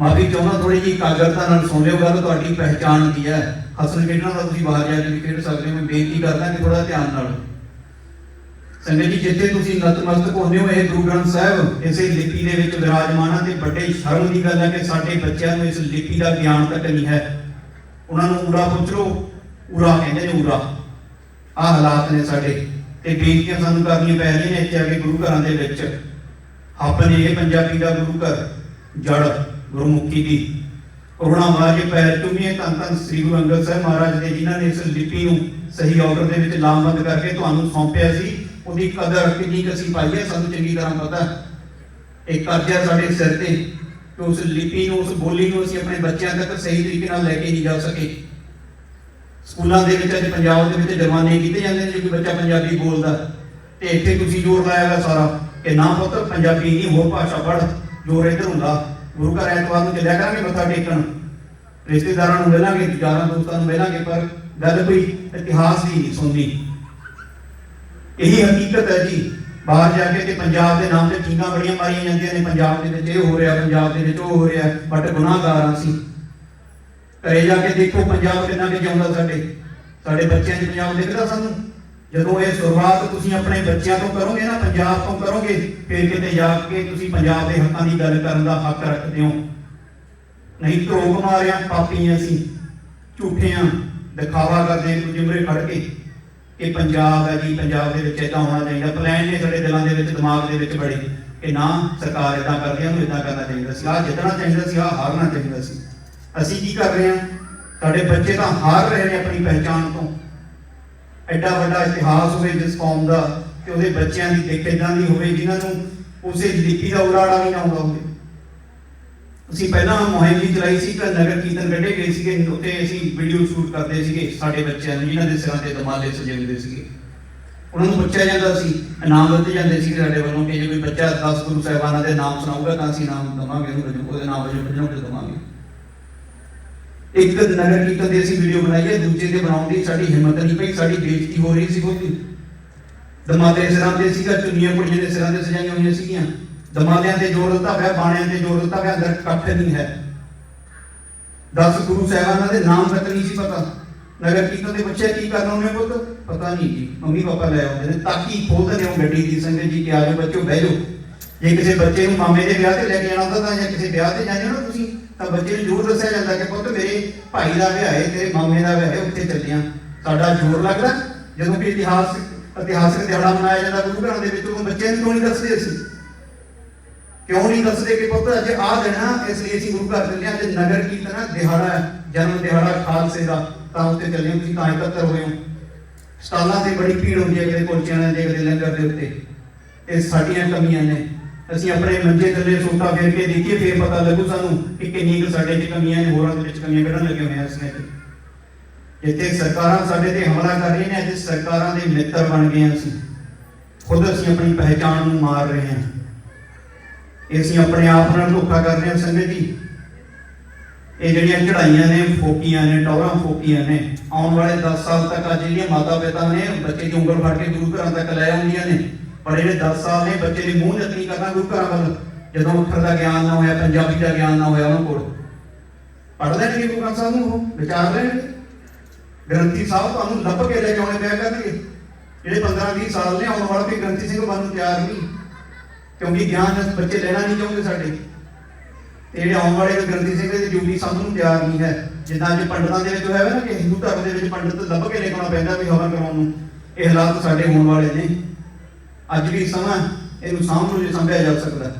ਮਾਫੀ ਚਾਹੁੰਦਾ ਥੋੜੀ ਜਿਹੀ ਕਾਗਰਤਾ ਨਾਲ ਸੁਣ ਲਿਓ ਗੱਲ, ਤੁਹਾਡੀ ਪਹਿਚਾਣ ਕੀ ਹੈ। ਹਸਨ ਖੇਡਣਾ ਦਾ ਤੁਸੀਂ ਬਾਹਰ ਜਾ ਕੇ ਵੀ ਖੇਡ ਸਕਦੇ ਹੋ, ਮੈਂ ਬੇਨਤੀ ਕਰਦਾ ਕਿ ਥੋੜਾ ਧਿਆਨ ਨਾਲ। ਸੰਗਤ ਜੀ, ਜਿੱਥੇ ਤੁਸੀਂ ਨਤਮਸਤਕ ਹੁੰਦੇ ਹੋ, ਇਹ ਗੁਰੂ ਗ੍ਰੰਥ ਸਾਹਿਬ, ਇਸੇ ਲਿਪੀ ਦੇ ਵਿੱਚ ਵਿਰਾਜਮਾਨ ਹੈ ਤੇ ਵੱਡੇ ਸ਼ਰਮ ਦੀ ਗੱਲ ਹੈ ਕਿ ਸਾਡੇ ਬੱਚਿਆਂ ਨੂੰ ਇਸ ਲਿਪੀ ਦਾ ਗਿਆਨ ਤੱਕ ਨਹੀਂ ਹੈ। ਉਹਨਾਂ ਨੂੰ ਊੜਾ ਪੁੱਛ ਲਓ ਊੜਾ ਕਹਿੰਦੇ ਨੇ ਊੜਾ ਆਹ ਹਾਲਾਤ ਨੇ ਸਾਡੇ ਤੇ ਬੇਨਤੀਆਂ ਸਾਨੂੰ ਕਰਨੀਆਂ ਪੈ ਰਹੀਆਂ ਨੇ ਇੱਥੇ ਆ ਕੇ ਗੁਰੂ ਘਰਾਂ ਦੇ ਵਿੱਚ। ਆਪਣੇ ਇਹ ਪੰਜਾਬੀ ਦਾ ਗੁਰੂ ਘਰ, ਜੜ। ਗੁਰਮੁਖੀ ਦੀ। ਕਰੁਣਾ ਮਹਾਰਾਜ ਪੈਰ ਚੁੰਮੀਏ ਧੰਨ ਧੰਨ ਸ੍ਰੀ ਗੁਰੂ ਅੰਗਦ ਸਾਹਿਬ ਮਹਾਰਾਜ ਦੇ ਜਿਨ੍ਹਾਂ ਨੇ ਇਸ ਲਿਪੀ ਨੂੰ ਸਹੀ ਆਰਡਰ ਦੇ ਵਿੱਚ ਲਾਮਬੰਦ ਕਰਕੇ ਤੁਹਾਨੂੰ ਸੌਂਪਿਆ ਸੀ, ਉਹਦੀ ਕਦਰ ਕਿੰਨੀ ਕੁ ਪਾਈ ਹੈ, ਸਾਨੂੰ ਚੰਗੀ ਤਰ੍ਹਾਂ ਪਤਾ। ਇਹ ਕਰਜ਼ਾ ਸਾਡੇ ਸਿਰ ਤੇ ਕਿ ਉਸ ਲਿਪੀ ਨੂੰ, ਉਸ ਬੋਲੀ ਨੂੰ ਅਸੀਂ ਆਪਣੇ ਬੱਚਿਆਂ ਤੱਕ ਸਹੀ ਤਰੀਕੇ ਨਾਲ ਲੈ ਕੇ ਨਹੀਂ ਜਾ ਸਕੇ। ਸਕੂਲਾਂ ਦੇ ਵਿੱਚ ਅੱਜ ਪੰਜਾਬ ਦੇ ਵਿੱਚ ਜਵਾਨੇ ਕੀਤੇ ਜਾਂਦੇ ਨੇ, ਜੇ ਕੋਈ ਬੱਚਾ ਪੰਜਾਬੀ ਬੋਲਦਾ, ਤੇ ਇੱਥੇ ਤੁਸੀਂ ਜ਼ੋਰ ਲਾਇਆਗਾ ਸਾਰਾ ਕਿ ਨਾ ਪੁੱਤ, ਪੰਜਾਬੀ ਨਹੀਂ, ਹੋਰ ਭਾਸ਼ਾ ਪੜ੍ਹ, ਜ਼ੋਰ ਇੱਧਰ ਹੁੰਦਾ। ਗੁਰੂ ਘਰ ਐਤਵਾਰ ਨੂੰ ਚੱਲਿਆ ਕਰਾਂਗੇ ਮੱਥਾ ਟੇਕਣ। ਰਿਸ਼ਤੇਦਾਰਾਂ ਨੂੰ ਮਿਲਾਂਗੇ, ਯਾਰਾਂ ਦੋਸਤਾਂ ਨੂੰ ਮਿਲਾਂਗੇ, ਪਰ ਗੱਲ ਕੋਈ ਇਤਿਹਾਸ ਦੀ ਨਹੀਂ ਸੁਣਨੀ। ਇਹੀ ਹਕੀਕਤ ਹੈ ਜੀ, ਬਾਹਰ ਜਾ ਕੇ ਤੇ ਪੰਜਾਬ ਦੇ ਨਾਮ ਤੇ ਚੀਜ਼ਾਂ ਬੜੀਆਂ ਮਾਰੀਆਂ ਜਾਂਦੀਆਂ ਨੇ, ਪੰਜਾਬ ਦੇ ਵਿੱਚ ਇਹ ਹੋ ਰਿਹਾ, ਪੰਜਾਬ ਦੇ ਵਿੱਚ ਉਹ ਹੋ ਰਿਹਾ, ਬਟ ਗੁਨਾਹਗਾਰ ਹਾਂ ਅਸੀਂ। ਘਰੇ ਜਾ ਕੇ ਦੇਖੋ, ਪੰਜਾਬ ਕਿੰਨਾ ਕਿ ਜਿਉਂਦਾ ਸਾਡੇ। ਸਾਡੇ ਬੱਚਿਆਂ 'ਚ ਪੰਜਾਬ ਦਿਖਦਾ ਸਾਨੂੰ। ਜਦੋਂ ਇਹ ਸ਼ੁਰੂਆਤ ਤੁਸੀਂ ਆਪਣੇ ਬੱਚਿਆਂ ਤੋਂ ਕਰੋਗੇ ਨਾ, ਪੰਜਾਬ ਤੋਂ ਕਰੋਗੇ, ਫਿਰ ਕਿਤੇ ਜਾ ਕੇ ਤੁਸੀਂ ਪੰਜਾਬ ਦੇ ਹੱਕਾਂ ਦੀ ਗੱਲ ਕਰਨ ਦਾ ਹੱਕ ਰੱਖਦੇ ਹੋ। ਨਹੀਂ ਧਰੋਕ ਮਾਰਿਆ, ਪਾਪੀ ਅਸੀਂ, ਝੂਠੇ ਦਿਖਾਵਾ ਕਰਦੇ ਹਾਂ ਦੂਜੇ ਮੂਹਰੇ ਕੇ ਕਿ ਪੰਜਾਬ ਹੈ ਜੀ, ਪੰਜਾਬ ਦੇ ਵਿੱਚ ਇਦਾਂ ਹੋਣਾ ਚਾਹੀਦਾ। ਪਲਾਨ ਨੇ ਸਾਡੇ ਦਿਲਾਂ ਦੇ ਵਿੱਚ, ਦਿਮਾਗ ਦੇ ਵਿੱਚ ਬੜੇ ਕਿ ਨਾ, ਸਰਕਾਰ ਇਦਾਂ ਕਰਦੀ ਹੈ ਨੂੰ ਇਦਾਂ ਕਰਨਾ ਚਾਹੀਦਾ ਸੀ। ਆਹ ਜਿੱਤਣਾ ਚਾਹੀਦਾ ਸੀ, ਆਹ ਹਾਰਨਾ ਚਾਹੀਦਾ ਸੀ। ਅਸੀਂ ਕੀ ਕਰ ਰਹੇ ਹਾਂ? ਸਾਡੇ ਬੱਚੇ ਤਾਂ ਹਾਰ ਰਹੇ ਨੇ ਆਪਣੀ ਪਹਿਚਾਣ ਤੋਂ। ਐਡਾ ਵੱਡਾ ਇਤਿਹਾਸ ਹੋਵੇ ਜਿਸ ਕੌਮ ਦਾ ਤੇ ਉਹਦੇ ਬੱਚਿਆਂ ਦੀ ਦਿੱਖ ਇਦਾਂ ਦੀ ਹੋਵੇ, ਜਿਨ੍ਹਾਂ ਨੂੰ ਉਸੇ ਲਿਪੀ ਦਾ ਉਰਾੜਾ ਵੀ ਨਾ ਆਉਂਦਾ ਹੋਵੇ। ਅਸੀਂ ਪਹਿਲਾਂ ਮੁਹਿੰਮ ਵੀ ਚਲਾਈ ਸੀ ਕਿ ਨਗਰ ਕੀਰਤਨ ਕੱਢੇ ਗਏ ਸੀਗੇ ਉੱਤੇ ਅਸੀਂ ਵੀਡੀਓ ਸ਼ੂਟ ਕਰਦੇ ਸੀਗੇ ਸਾਡੇ ਬੱਚਿਆਂ ਨੂੰ, ਜਿਨ੍ਹਾਂ ਦੇ ਸਿਰਾਂ ਤੇ ਦਮਾਲੇ ਸਜੇ ਹੁੰਦੇ ਸੀਗੇ। ਉਹਨਾਂ ਨੂੰ ਪੁੱਛਿਆ ਜਾਂਦਾ ਸੀ, ਇਨਾਮ ਦਿੱਤੇ ਜਾਂਦੇ ਸੀ ਸਾਡੇ ਵੱਲੋਂ ਕਿ ਜੇ ਕੋਈ ਬੱਚਾ 10 ਗੁਰੂ ਸਾਹਿਬਾਨਾਂ ਦੇ ਨਾਮ ਸੁਣਾਊਗਾ ਤਾਂ ਅਸੀਂ ਨਾਮ ਦਵਾਂਗੇ, ਉਹਨੂੰ ਉਹਦੇ ਨਾਮ ਵਜੋਂ ਵਜੋਂ ਦਵਾਂਗੇ। ਇੱਕ ਨਗਰ ਕੀਰਤਨ ਦੀ ਅਸੀਂ ਵੀਡੀਓ ਬਣਾਈ ਹੈ ਦੂਜੇ ਤੇ ਬਣਾਉਣ ਦੀ ਸਾਡੀ ਹਿੰਮਤ ਨਹੀਂ ਪਈ, ਸਾਡੀ ਬੇਇੱਜ਼ਤੀ ਹੋ ਰਹੀ ਸੀ ਬਹੁਤੀ। ਦਮਾਲੇ ਸਿਰਾਂ ਤੇ ਸੀਗਾ, ਚੁੰਨੀਆਂ ਕੁੜੀਆਂ ਦੇ ਸਿਰਾਂ ਤੇ ਸਜਾਈਆਂ ਹੋਈਆਂ ਸੀਗੀਆਂ। ਦਮਾਲਿਆਂ ਤੇ ਜੋਰ ਦਿੱਤਾ ਹੋਇਆ, ਬਾਣਿਆਂ ਤੇ ਜੋਰ ਦਿੱਤਾ ਹੋਇਆ ਅੰਦਰ ਕੱਖ ਨਹੀਂ ਹੈ। 10 ਗੁਰੂ ਸਾਹਿਬਾਨਾਂ ਦੇ ਨਾਮ ਤੱਕ ਨਹੀਂ ਸੀ ਪਤਾ। ਨਗਰ ਕੀਰਤਨ ਦੇ ਬੱਚੇ ਕੀ ਕਰਨਾ ਉਹਨੇ ਪੁੱਤ? ਪਤਾ ਨਹੀਂ ਜੀ, ਮੰਮੀ ਪਾਪਾ ਲੈ ਆਉਂਦੇ ਨੇ ਤਾਕੀ ਖੋਲਦੇ ਨੇ ਉਹ ਗੱਡੀ ਦੀ ਸੰਗਤ ਜੀ ਕਿ ਆ ਬੱਚੋ ਬਹਿ ਜਾਓ। ਜੇ ਕਿਸੇ ਬੱਚੇ ਨੂੰ ਮਾਮੇ ਦੇ ਵਿਆਹ ਤੇ ਲੈ ਕੇ ਜਾਣਾ ਹੁੰਦਾ ਤਾਂ ਜਾਂ ਕਿਸੇ ਵਿਆਹ ਤੇ ਜਾਂਦੇ ਹੋ ਨਾ ਤੁਸੀਂ। ਤਾਂ ਬੱਚੇ ਨੂੰ ਜ਼ਰੂਰ ਦੱਸਿਆ ਜਾਂਦਾ ਕਿ ਪੁੱਤ ਮੇਰੇ ਭਾਈ ਦਾ ਵਿਆਹ ਹੈ, ਤੇਰੇ ਮਾਮੇ ਦਾ ਵਿਆਹ ਹੈ, ਉੱਥੇ ਚੱਲਦੇ ਸਾਡਾ ਜ਼ੋਰ ਲੱਗਦਾ। ਜਦੋਂ ਕਿ ਇਤਿਹਾਸ ਇਤਿਹਾਸਕ ਦਿਹਾੜਾ ਮਨਾਇਆ ਜਾਂਦਾ ਗੁਰੂ ਘਰਾਂ ਦੇ ਵਿੱਚ ਉਹ ਬੱਚਿਆਂ ਨੂੰ ਕਿਉਂ ਨਹੀਂ ਦੱਸਦੇ ਅਸੀਂ? ਕਿਉਂ ਨਹੀਂ ਦੱਸਦੇ ਕਿ ਪੁੱਤ ਅੱਜ ਆਹ ਦਿਨ ਇਸ ਲਈ ਅਸੀਂ ਗੁਰੂ ਘਰ ਚੱਲੇ ਹਾਂ ਨਗਰ ਕੀਰਤਨ ਦਿਹਾੜਾ ਜਨਮ ਦਿਹਾੜਾ ਖਾਲਸੇ ਦਾ। ਤਾਂ ਉੱਤੇ ਚੱਲੇ ਤੁਸੀਂ ਤਾਂ ਇਕੱਤਰ ਹੋਏ ਹੋ। ਸਟਾਲਾਂ ਤੇ ਬੜੀ ਭੀੜ ਹੁੰਦੀ ਹੈ ਕਿਤੇ ਕੁਲਚਿਆਂ ਦੇ ਕਿਤੇ ਲੰਗਰ ਦੇ ਉੱਤੇ। ਇਹ ਸਾਡੀਆਂ ਕਮੀਆਂ ਨੇ। ਅਸੀਂ ਆਪਣੇ ਮੰਜੇ ਥੱਲੇ ਸੋਟਾ ਫੇਰ ਕੇ ਦੇਖੀਏ, ਫੇਰ ਪਤਾ ਲੱਗੂ ਸਾਨੂੰ ਕਿ ਕਿੰਨੀ ਕੁ ਸਾਡੇ 'ਚ ਕਮੀਆਂ ਨੇ, ਹੋਰਾਂ ਦੇ ਵਿੱਚ ਕਮੀਆਂ ਕੱਢਣ ਲੱਗੇ ਹੋਏ ਆ ਜਿੱਥੇ ਸਰਕਾਰਾਂ ਸਾਡੇ ਤੇ ਹਮਲਾ ਕਰ ਰਹੀਆਂ ਨੇ, ਅੱਜ ਸਰਕਾਰਾਂ ਦੇ ਮਿੱਤਰ ਬਣ ਗਏ ਅਸੀਂ। ਖੁਦ ਅਸੀਂ ਆਪਣੀ ਪਹਿਚਾਣ ਨੂੰ ਮਾਰ ਰਹੇ ਹਾਂ। ਅਸੀਂ ਆਪਣੇ ਆਪ ਨਾਲ ਧੋਖਾ ਕਰ ਰਹੇ ਹਾਂ ਸੰਗਤ ਜੀ। ਇਹ ਜਿਹੜੀਆਂ ਚੜਾਈਆਂ ਨੇ, ਫੋਕੀਆਂ ਨੇ, ਟੌਰਾਂ ਫੋਕੀਆਂ ਨੇ, ਆਉਣ ਵਾਲੇ 10 ਸਾਲ ਤੱਕ ਅੱਜ ਜਿਹੜੀਆਂ ਮਾਤਾ ਪਿਤਾ ਨੇ, ਬੱਚੇ ਦੀ ਉਂਗਲ ਫੜ ਕੇ ਗੁਰੂ ਘਰਾਂ ਤੱਕ ਲੈ ਆਉਂਦੀਆਂ ਨੇ ਪਰ ਜਿਹੜੇ 10 ਸਾਲ ਦੇ ਬੱਚੇ ਦੇ ਮੂੰਹ ਜੱਤੀ ਕਰਨਾ ਗੁਰੂ ਘਰਾਂ ਵੱਲ। ਜਦੋਂ ਅੱਖਰ ਦਾ ਗਿਆਨ ਨਾ ਹੋਇਆ, ਪੰਜਾਬੀ ਦਾ ਗਿਆਨ ਨਾ ਹੋਇਆ, ਉਹਨਾਂ ਕੋਲ। ਪੜ੍ਹ ਲੈਣਗੇ ਗੁਰੂ ਗ੍ਰੰਥ ਸਾਹਿਬ ਨੂੰ ਉਹ, ਵਿਚਾਰ ਲੈਣਗੇ ਗ੍ਰੰਥੀ ਸਾਹਿਬ ਤੁਹਾਨੂੰ ਲੱਭ ਕੇ ਲੈ ਕੇ ਪਿਆ ਕਰਨਗੇ ਜਿਹੜੇ 15 20 ਸਾਲ ਨੇ, ਆਉਣ ਵਾਲੇ ਤੇ ਗ੍ਰੰਥੀ ਸਿੰਘ ਬਣਨ ਨੂੰ ਤਿਆਰ ਨਹੀਂ। ਕਿਉਂਕਿ ਗਿਆਨ ਬੱਚੇ ਲੈਣਾ ਨਹੀਂ ਚਾਹੁੰਦੇ ਸਾਡੇ। ਤੇ ਜਿਹੜੇ ਆਉਣ ਵਾਲੇ ਗ੍ਰੰਥੀ ਸਿੰਘ ਦੀ ਡਿਊਟੀ ਸਮਝਣ ਨੂੰ ਤਿਆਰ ਨਹੀਂ ਹੈ। ਜਿੱਦਾਂ ਅੱਜ ਪੰਡਤਾਂ ਦੇ ਵਿੱਚ ਹੋਇਆ ਵਾ ਨਾ ਕਿ ਹਿੰਦੂ ਧਰਮ ਦੇ ਵਿੱਚ ਪੰਡਤ ਲੱਭ ਕੇ ਲੈ ਕੇ ਆਉਣਾ ਪੈਂਦਾ ਵੀ ਹਵਨ ਕਰਾਉਣ ਨੂੰ। ਇਹ ਹਾਲਾਤ ਸਾਡੇ ਹੋਣ ਵਾਲੇ ਨੇ। ਅੱਜ ਵੀ ਸਮਾਂ ਇਹਨੂੰ ਸਾਂਭ ਨੂੰ ਜੇ ਸੰਭਿਆ ਜਾ ਸਕਦਾ।